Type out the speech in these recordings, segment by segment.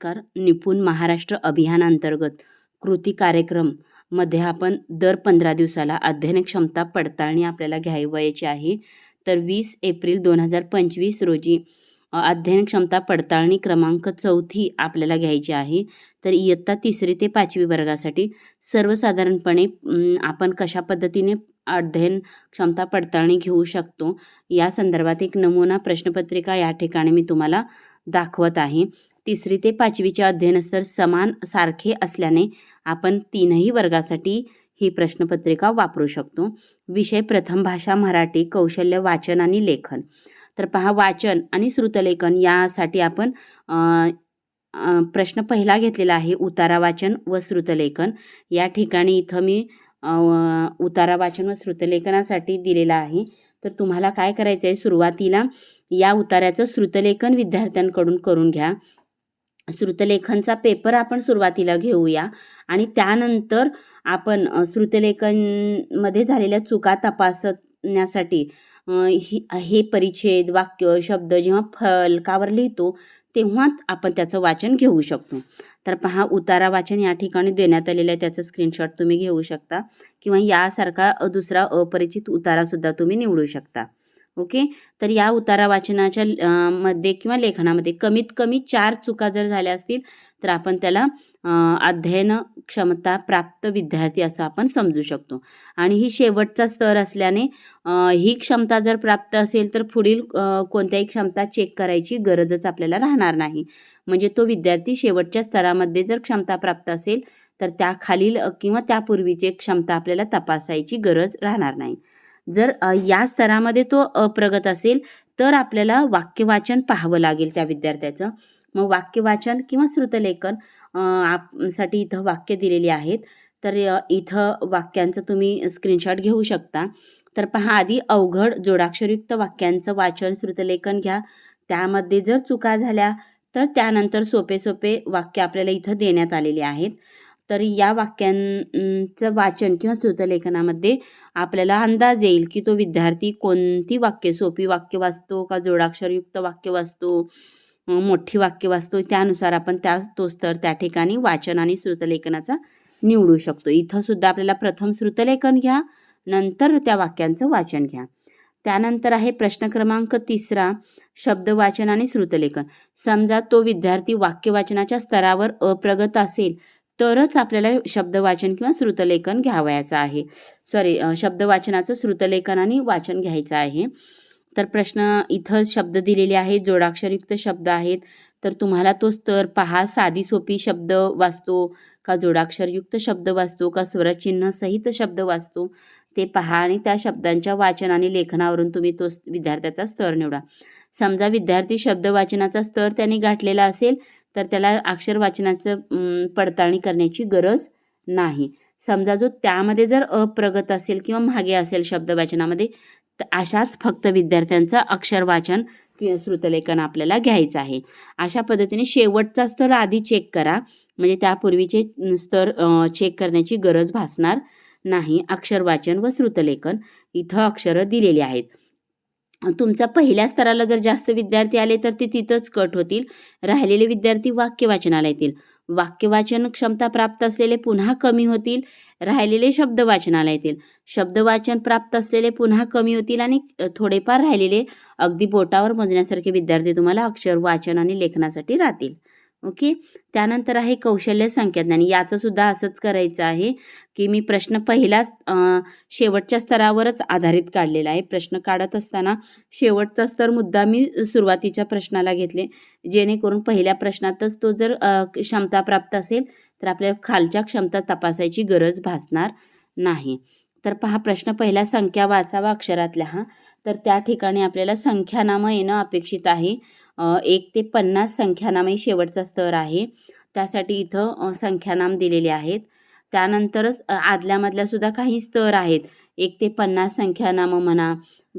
Car निपुण महाराष्ट्र अभियानांतर्गत कृती कार्यक्रममध्ये आपण दर पंधरा दिवसाला अध्ययन क्षमता पडताळणी आपल्याला घ्यावयाची आहे. तर वीस एप्रिल दोन हजार पंचवीस रोजी अध्ययन क्षमता पडताळणी क्रमांक चौथी आपल्याला घ्यायची आहे. तर इयत्ता तिसरी ते पाचवी वर्गासाठी सर्वसाधारणपणे आपण कशा पद्धतीने अध्ययन क्षमता पडताळणी घेऊ शकतो? या संदर्भात एक नमुना प्रश्नपत्रिका या ठिकाणी मी तुम्हाला दाखवत आहे. तिसरी ते पाचवीचे अध्ययनस्तर समान सारखे असल्याने आपण तीनही वर्गासाठी ही प्रश्नपत्रिका वापरू शकतो. विषय प्रथम भाषा मराठी कौशल्य वाचन आणि लेखन. तर पहा वाचन आणि श्रुतलेखन यासाठी आपण प्रश्न पहिला घेतलेला आहे उतारा वाचन व श्रुतलेखन. या ठिकाणी इथं मी उतारा वाचन व श्रुतलेखनासाठी दिलेला आहे. तर तुम्हाला काय करायचं आहे सुरुवातीला या उताऱ्याचं श्रुतलेखन विद्यार्थ्यांकडून करून घ्या. श्रुतलेखनचा पेपर आपण सुरुवातीला घेऊया. आणि त्यानंतर आपण श्रुतलेखनमध्ये झालेल्या चुका तपासण्यासाठी ही हे परिच्छेद वाक्य शब्द जेव्हा फलकावर लिहितो तेव्हा आपण त्याचं वाचन घेऊ शकतो. तर पहा उतारा वाचन या ठिकाणी देण्यात आलेलं आहे. त्याचं स्क्रीनशॉट तुम्ही घेऊ शकता. किंवा यासारखा दुसरा अपरिचित उतारासुद्धा तुम्ही निवडू शकता. ओके? तर या उतारा वाचनाच्या मध्ये किंवा लेखनामध्ये कमीत कमी चार चुका जर झाल्या असतील तर आपण त्याला अध्ययन क्षमता प्राप्त विद्यार्थी असं आपण समजू शकतो. आणि ही शेवटचा स्तर असल्याने ही क्षमता जर प्राप्त असेल तर पुढील कोणत्याही क्षमता चेक करायची गरजच आपल्याला राहणार नाही. म्हणजे तो विद्यार्थी शेवटच्या स्तरामध्ये जर क्षमता प्राप्त असेल तर त्या खालील किंवा त्यापूर्वीचे क्षमता आपल्याला तपासायची गरज राहणार नाही. जर या स्तरामध्ये तो अप्रगत असेल तर आपल्याला वाक्यवाचन पाहावं लागेल त्या विद्यार्थ्याचं. मग वाक्यवाचन किंवा श्रुतलेखन आपसाठी आपसाठी इथं वाक्य दिलेली आहेत. तर इथं वाक्यांचं तुम्ही स्क्रीनशॉट घेऊ शकता. तर पहा आधी अवघड जोडाक्षरयुक्त वाक्यांचं वाचन श्रुतलेखन घ्या. त्यामध्ये जर चुका झाल्या तर त्यानंतर सोपे सोपे वाक्य आपल्याला इथं देण्यात आलेले आहेत. तर या वाक्यांचं वाचन किंवा श्रुतलेखनामध्ये आपल्याला अंदाज येईल की तो विद्यार्थी कोणती वाक्य सोपी वाक्य वाचतो का जोडाक्षरयुक्त वाक्य वाचतो मोठी वाक्य वाचतो त्यानुसार आपण त्या तो स्तर त्या ठिकाणी वाचन आणि श्रुतलेखनाचा निवडू शकतो. इथं सुद्धा आपल्याला प्रथम श्रुतलेखन घ्या नंतर त्या वाक्यांचं वाचन घ्या. त्यानंतर आहे प्रश्न क्रमांक तिसरा शब्द वाचन आणि श्रुतलेखन. समजा तो विद्यार्थी वाक्य वाचनाच्या स्तरावर अप्रगत असेल तरच आपल्याला शब्दवाचन किंवा श्रुतलेखन घ्यावयाचं आहे. सॉरी शब्द वाचनाचं श्रुतलेखन आणि वाचन घ्यायचं आहे. तर प्रश्न इथं शब्द दिलेले आहेत जोडाक्षरयुक्त शब्द आहेत. तर तुम्हाला तो स्तर पहा साधी सोपी शब्द वाचतो का जोडाक्षरयुक्त शब्द वाचतो का स्वरचिन्ह सहित शब्द वाचतो ते पहा आणि त्या शब्दांच्या वाचन आणि लेखनावरून तुम्ही तो विद्यार्थ्याचा स्तर निवडा. समजा विद्यार्थी शब्द वाचनाचा स्तर त्याने गाठलेला असेल तर त्याला अक्षर वाचनाचं पडताळणी करण्याची गरज नाही. समजा जो त्यामध्ये जर अप्रगत असेल किंवा मागे असेल शब्द वाचनामध्ये तर अशाच फक्त विद्यार्थ्यांचं अक्षर वाचन किंवा श्रुतलेखन आपल्याला घ्यायचं आहे. अशा पद्धतीने शेवटचा स्तर आधी चेक करा. म्हणजे त्यापूर्वीचे स्तर चेक करण्याची गरज भासणार नाही. अक्षर वाचन व श्रुतलेखन इथं अक्षरं दिलेली आहेत. तुमचा पहिल्या स्तराला जर जास्त विद्यार्थी आले तर ते तिथंच कट होतील. राहिलेले विद्यार्थी वाक्यवाचनाला येतील. वाक्यवाचन क्षमता प्राप्त असलेले पुन्हा कमी होतील. राहिलेले शब्द वाचनाला येतील. शब्दवाचन प्राप्त असलेले पुन्हा कमी होतील आणि थोडेफार राहिलेले अगदी बोटावर मोजण्यासारखे विद्यार्थी तुम्हाला अक्षर वाचन आणि लेखनासाठी राहतील. ओके? त्यानंतर आहे कौशल्य संख्याज्ञान याचंसुद्धा असंच करायचं आहे की मी प्रश्न पहिलाच शेवटच्या स्तरावरच आधारित काढलेला आहे. प्रश्न काढत असताना शेवटचा स्तर मुद्दा मी सुरुवातीच्या प्रश्नाला घेतले. जेणेकरून पहिल्या प्रश्नातच तो जर क्षमता प्राप्त असेल तर आपल्याला खालच्या क्षमता तपासायची गरज भासणार नाही. तर पहा प्रश्न पहिला संख्या वाचावा अक्षरातल्या हा. तर त्या ठिकाणी आपल्याला संख्यानामं येणं अपेक्षित आहे. एक ते पन्नास संख्यानाम हे शेवटचा स्तर आहे. त्यासाठी इथं संख्यानाम दिलेले आहेत. त्यानंतरच आदल्यामधल्यासुद्धा आदल्यामधल्या सुद्धा काही स्तर आहेत. एक ते पन्नास संख्यानामं म्हणा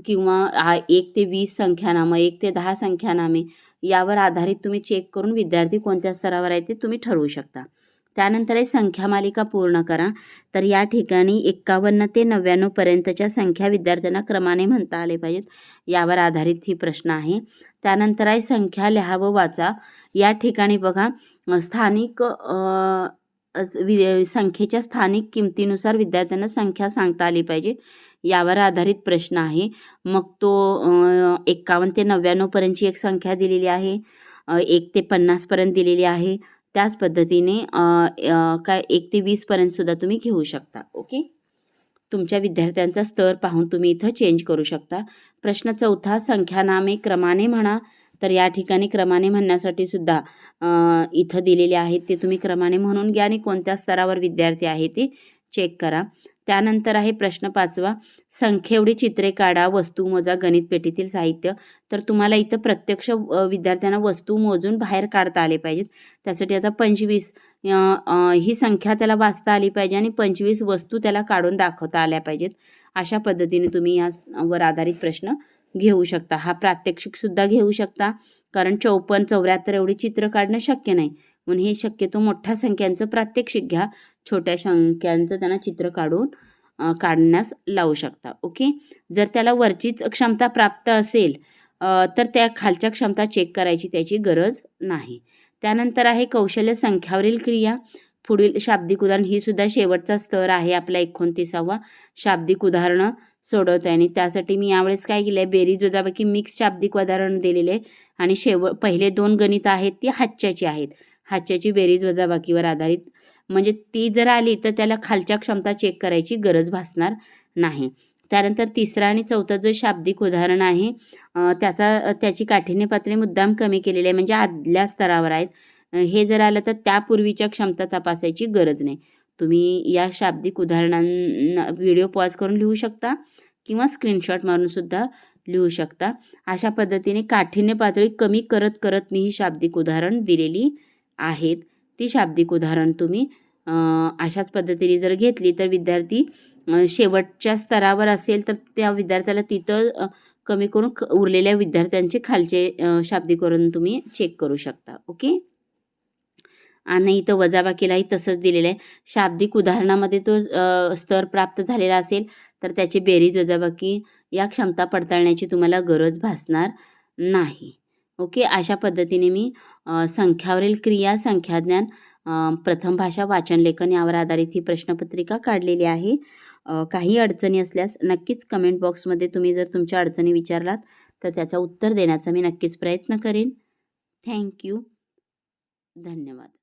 किंवा एक ते वीस संख्यानामं एक ते दहा संख्यानामे यावर आधारित तुम्ही चेक करून विद्यार्थी कोणत्या स्तरावर आहे ते तुम्ही ठरवू शकता. त्यानंतर आहे संख्या मालिका पूर्ण करा. तर या ठिकाणी एक्कावन्न ते नव्याण्णवपर्यंतच्या संख्या विद्यार्थ्यांना क्रमाने म्हणता आले पाहिजेत. यावर आधारित ही प्रश्न आहे. त्यानंतर आहे संख्या लिहा व वाचा. या ठिकाणी बघा स्थानिक अस- वि संख्येच्या स्थानिक किमतीनुसार विद्यार्थ्यांना संख्या सांगता आली पाहिजे. यावर आधारित प्रश्न आहे. मग तो एकावन्न ते नव्याण्णवपर्यंतची एक संख्या दिलेली आहे. एक ते पन्नासपर्यंत दिलेली आहे. त्याच पद्धतीने काय एक ते वीसपर्यंतसुद्धा तुम्ही घेऊ शकता. ओके? तुमच्या विद्यार्थ्यांचा स्तर पाहून तुम्ही इथं चेंज करू शकता. प्रश्न चौथा संख्यानामे क्रमाने म्हणा. तर या ठिकाणी क्रमाने म्हणण्यासाठी सुद्धा इथं दिलेले आहेत ते तुम्ही क्रमाने म्हणून घ्या आणि कोणत्या स्तरावर विद्यार्थी आहे ते चेक करा. त्यानंतर आहे प्रश्न पाचवा. संख्येवढी चित्रे काढा वस्तू मोजा गणित पेटीतील साहित्य. तर तुम्हाला इथं प्रत्यक्ष विद्यार्थ्यांना वस्तू मोजून बाहेर काढता आले पाहिजेत. त्यासाठी आता पंचवीस ही संख्या त्याला वाचता आली पाहिजे आणि पंचवीस वस्तू त्याला काढून दाखवता आल्या पाहिजेत. अशा पद्धतीने तुम्ही यावर आधारित प्रश्न घेऊ शकता. हा प्रात्यक्षिकसुद्धा घेऊ शकता. कारण चौपन्न चौऱ्याहत्तर एवढी चित्र काढणं शक्य नाही. म्हणून हे शक्यतो मोठ्या संख्यांचं प्रात्यक्षिक घ्या. छोट्या शंक्यांचं त्यांना चित्र काढून काढण्यास लावू शकता ओके? जर त्याला वरचीच क्षमता प्राप्त असेल तर त्या खालच्या क्षमता चेक करायची त्याची गरज नाही. त्यानंतर आहे कौशल्य संख्यावरील क्रिया. पुढील शाब्दिक उदाहरण ही सुद्धा शेवटचा स्तर आहे आपला एकोणतीसावा. शाब्दिक उदाहरणं सोडवत आहे आणि त्यासाठी मी यावेळेस काय केलं आहे बेरीज वजाबाकी मिक्स शाब्दिक उदाहरण दिलेले आहे आणि शेव पहिले दोन गणित आहेत ती हातच्याची आहेत. हातच्याची बेरीज वजाबाकीवर आधारित म्हणजे ती जर आली तर त्याला खालच्या क्षमता चेक करायची गरज भासणार नाही. त्यानंतर तिसरा आणि चौथा जो शाब्दिक उदाहरण आहे त्याचा त्याची काठिण्य पातळी मुद्दाम कमी केलेली आहे म्हणजे आदल्या स्तरावर आहेत. हे जर आलं तर त्यापूर्वीच्या क्षमता तपासायची गरज नाही. तुम्ही या शाब्दिक उदाहरणांना व्हिडिओ पॉज करून लिहू शकता किंवा स्क्रीनशॉट मारूनसुद्धा लिहू शकता. अशा पद्धतीने काठिण्य पातळी कमी करत करत मी ही शाब्दिक उदाहरण दिलेली आहेत. ती शाब्दिक उदाहरण तुम्ही. अशाच पद्धतीने जर घेतली तर विद्यार्थी शेवटच्या स्तरावर असेल तर त्या विद्यार्थ्याला तिथं कमी करून क- उरलेल्या विद्यार्थ्यांचे खालचे अ, शाब्दिकरण तुम्ही चेक करू शकता. ओके आणि इथं वजाबाकीलाही तसंच दिलेलं आहे. शाब्दिक उदाहरणामध्ये तो स्तर प्राप्त झालेला असेल तर त्याची बेरीज वजाबाकी या क्षमता पडताळण्याची तुम्हाला गरज भासणार नाही. ओके? अशा पद्धतीने मी संख्यावरील क्रिया संख्याज्ञान प्रथम भाषा वाचन लेखन यावर आधारित ही प्रश्नपत्रिका काढलेली आहे. काही अडचणी असल्यास नक्कीच कमेंट बॉक्समध्ये तुम्ही जर तुमच्या अडचणी विचारलात तर त्याचा उत्तर देण्याचा मी नक्कीच प्रयत्न करेन. थँक्यू धन्यवाद.